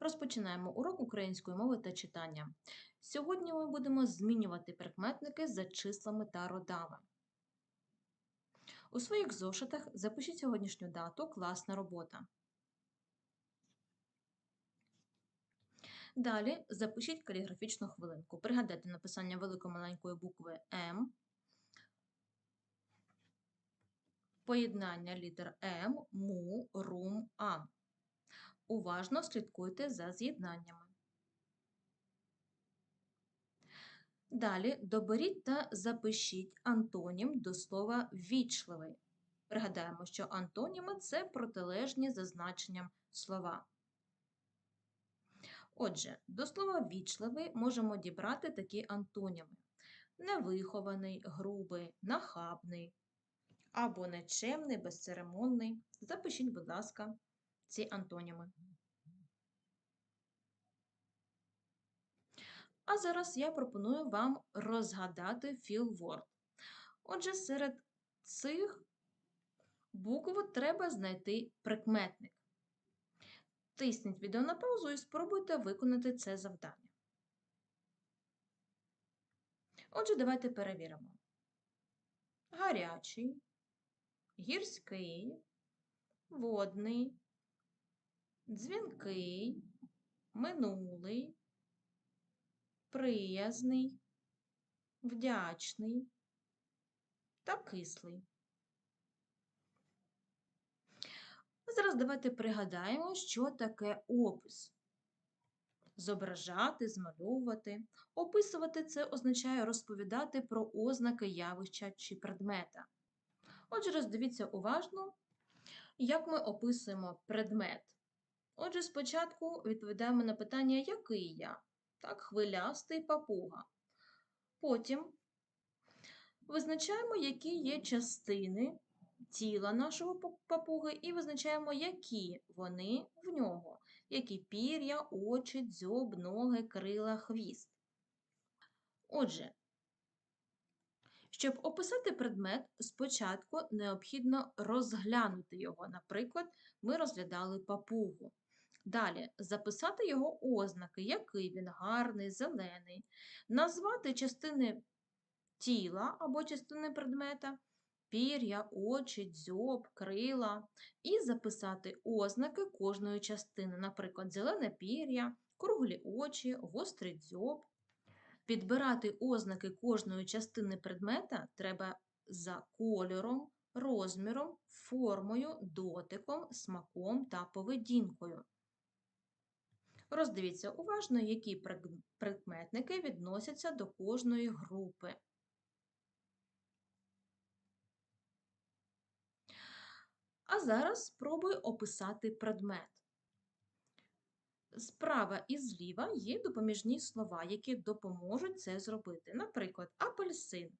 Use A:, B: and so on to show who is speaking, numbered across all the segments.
A: Розпочинаємо урок української мови та читання. Сьогодні ми будемо змінювати прикметники за числами та родами. У своїх зошитах запишіть сьогоднішню дату класна робота. Далі запишіть каліграфічну хвилинку. Пригадайте написання великої-маленької букви М, поєднання літер М, МУ, РУМ, АМ. Уважно слідкуйте за з'єднаннями. Далі доберіть та запишіть антонім до слова вічливий. Пригадаємо, що антоніми це протилежні за значенням слова. Отже, до слова вічливий можемо дібрати такі антоніми: невихований, грубий, нахабний або нечемний, безцеремонний. Запишіть, будь ласка, ці антоніми. А зараз я пропоную вам розгадати філворд. Отже, серед цих букв треба знайти прикметник. Тисніть відео на паузу і спробуйте виконати це завдання. Отже, давайте перевіримо. Гарячий, гірський, водний, дзвінкий, минулий, приязний, вдячний та кислий. Зараз давайте пригадаємо, що таке опис. Зображати, змальовувати. Описувати це означає розповідати про ознаки явища чи предмета. Отже, роздивіться уважно, як ми описуємо предмет. Отже, спочатку відповідаємо на питання, який я? Так, хвилястий папуга. Потім визначаємо, які є частини тіла нашого папуги, і визначаємо, які вони в нього, які пір'я, очі, дзьоб, ноги, крила, хвіст. Отже, щоб описати предмет, спочатку необхідно розглянути його. Наприклад, ми розглядали папугу. Далі записати його ознаки, який він гарний, зелений, назвати частини тіла або частини предмета, пір'я, очі, дзьоб, крила, і записати ознаки кожної частини, наприклад, зелене пір'я, круглі очі, гострий дзьоб. Підбирати ознаки кожної частини предмета треба за кольором, розміром, формою, дотиком, смаком та поведінкою. Роздивіться уважно, які прикметники відносяться до кожної групи. А зараз спробуй описати предмет. Справа і зліва є допоміжні слова, які допоможуть це зробити. Наприклад, апельсин.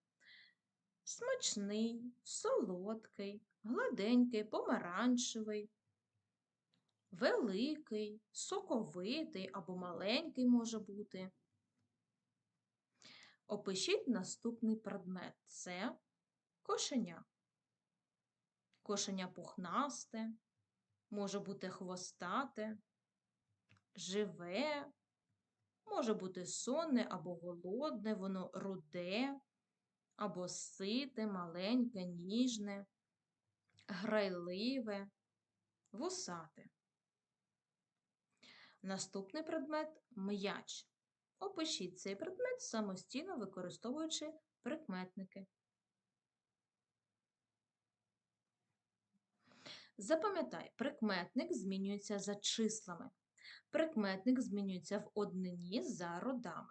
A: Смачний, солодкий, гладенький, помаранчевий, великий, соковитий або маленький може бути. Опишіть наступний предмет це кошеня. Кошеня пухнасте, може бути хвостате, живе, може бути сонне або голодне, воно руде, або сите, маленьке, ніжне, грайливе, вусате. Наступний предмет м'яч. Опишіть цей предмет самостійно використовуючи прикметники. Запам'ятай, прикметник змінюється за числами. Прикметник змінюється в однині за родами.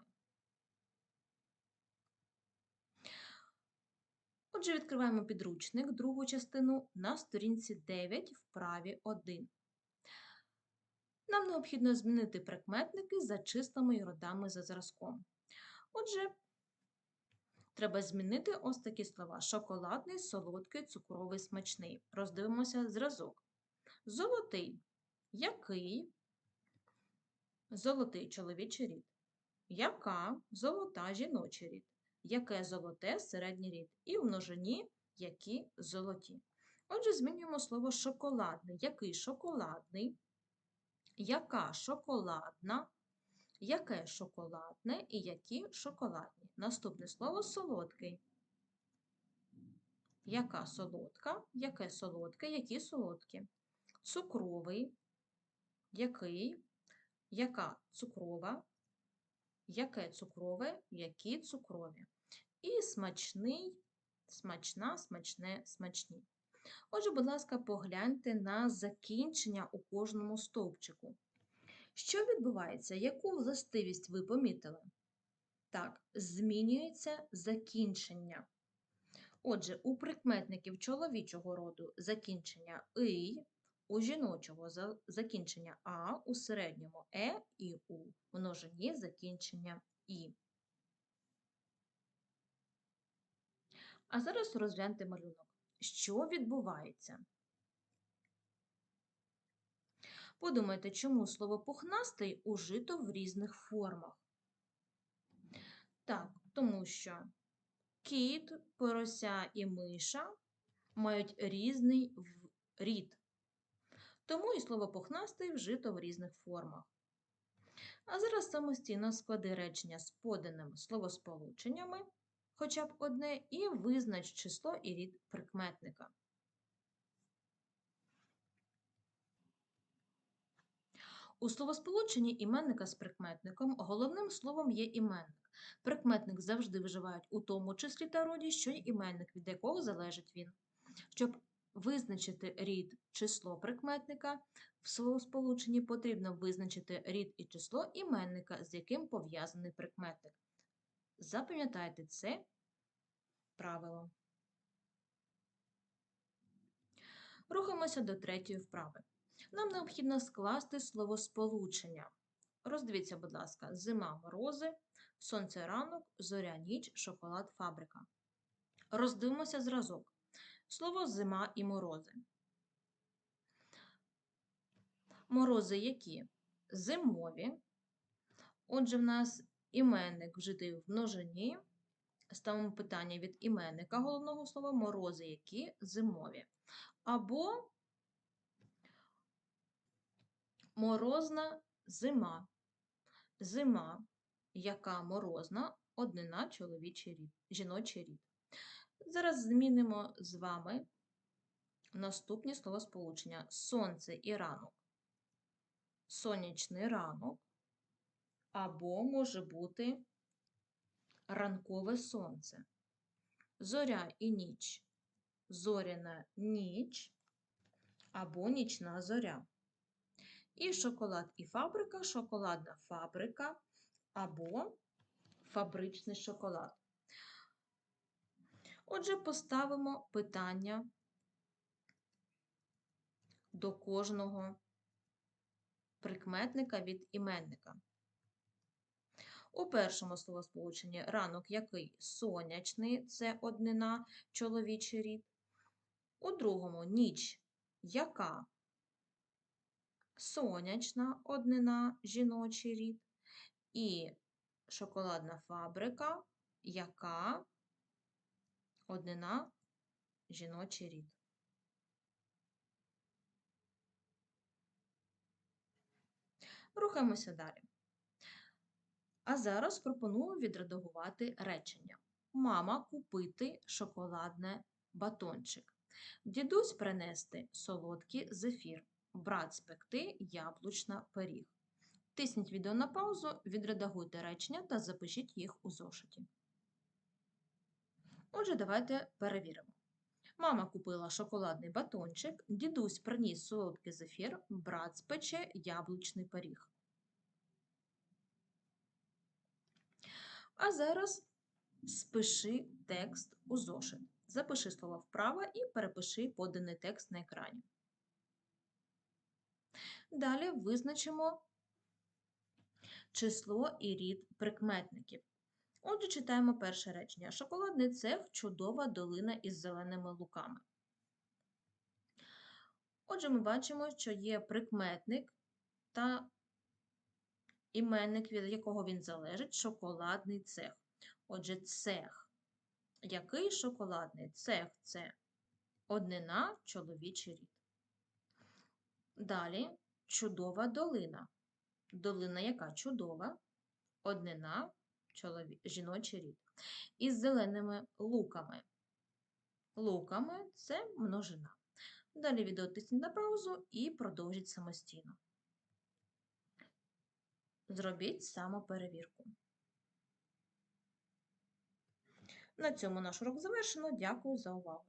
A: Отже, відкриваємо підручник, другу частину на сторінці 9 вправі 1. Нам необхідно змінити прикметники за числами і родами за зразком. Отже, треба змінити ось такі слова: шоколадний, солодкий, цукровий, смачний. Роздивимося зразок. Золотий. Який? Золотий чоловічий рід. Яка золота жіночий рід? Яке золоте середній рід? І в множині які золоті. Отже, змінюємо слово шоколадний. Який шоколадний? Яка шоколадна, яке шоколадне і які шоколадні. Наступне слово солодкий. Яка солодка, яке солодке, які солодкі. Цукровий, який, яка цукрова, яке цукрове, які цукрові. І смачний, смачна, смачне, смачні. Отже, будь ласка, погляньте на закінчення у кожному стовпчику. Що відбувається? Яку властивість ви помітили? Так, змінюється закінчення. Отже, у прикметників чоловічого роду закінчення «ий», у жіночого закінчення А, у середньому Е і У, множині закінчення І. А зараз розгляньте малюнок. Що відбувається? Подумайте, чому слово пухнастий ужито в різних формах. Так, тому що кіт, порося і миша мають різний рід. Тому і слово пухнастий вжито в різних формах. А зараз самостійно склади речення з поданими словосполученнями, хоча б одне, і визнач число і рід прикметника. У словосполученні іменника з прикметником головним словом є іменник. Прикметник завжди вживають у тому числі та роді, що й іменник, від якого залежить він. Щоб визначити рід число прикметника, в словосполученні потрібно визначити рід і число іменника, з яким пов'язаний прикметник. Запам'ятайте це правило. Рухаємося до третьої вправи. Нам необхідно скласти словосполучення. Роздивіться, будь ласка, зима, морози, сонце ранок, зоря ніч, шоколад, фабрика. Роздивимося зразок. Слово зима і морози. Морози які? Зимові. Отже, в нас іменник вжитий в множині. Ставимо питання від іменника головного слова морози які зимові. Або морозна зима. Зима, яка морозна, однина чоловічий рід, жіночий рід. Зараз змінимо з вами наступні словосполучення: сонце і ранок. Сонячний ранок, або може бути ранкове сонце. Зоря і ніч. Зоряна ніч або нічна зоря. І шоколад і фабрика, шоколадна фабрика або фабричний шоколад. Отже, поставимо питання до кожного прикметника від іменника. У першому словосполученні ранок який сонячний це однина чоловічий рід. У другому ніч яка сонячна однина жіночий рід. І шоколадна фабрика, яка однина жіночий рід. Рухаємося далі. А зараз пропоную відредагувати речення. Мама купити шоколадне батончик. Дідусь принести солодкий зефір. Брат спекти яблучна пиріг. Тисніть відео на паузу, відредагуйте речення та запишіть їх у зошиті. Отже, давайте перевіримо. Мама купила шоколадний батончик, дідусь приніс солодкий зефір, брат спече яблучний пиріг. А зараз спиши текст у зошит. Запиши слово вправо і перепиши поданий текст на екрані. Далі визначимо число і рід прикметників. Отже, читаємо перше речення. Шоколадний цех чудова долина із зеленими луками. Отже, ми бачимо, що є прикметник та іменник, від якого він залежить, шоколадний цех. Отже, цех. Який шоколадний цех це однина чоловічий рід. Далі чудова долина. Долина яка чудова, однина, жіночий рід. Із зеленими луками. Луками це множина. Далі відео на паузу і продовжіть самостійно. Зробіть самоперевірку. На цьому наш урок завершено. Дякую за увагу.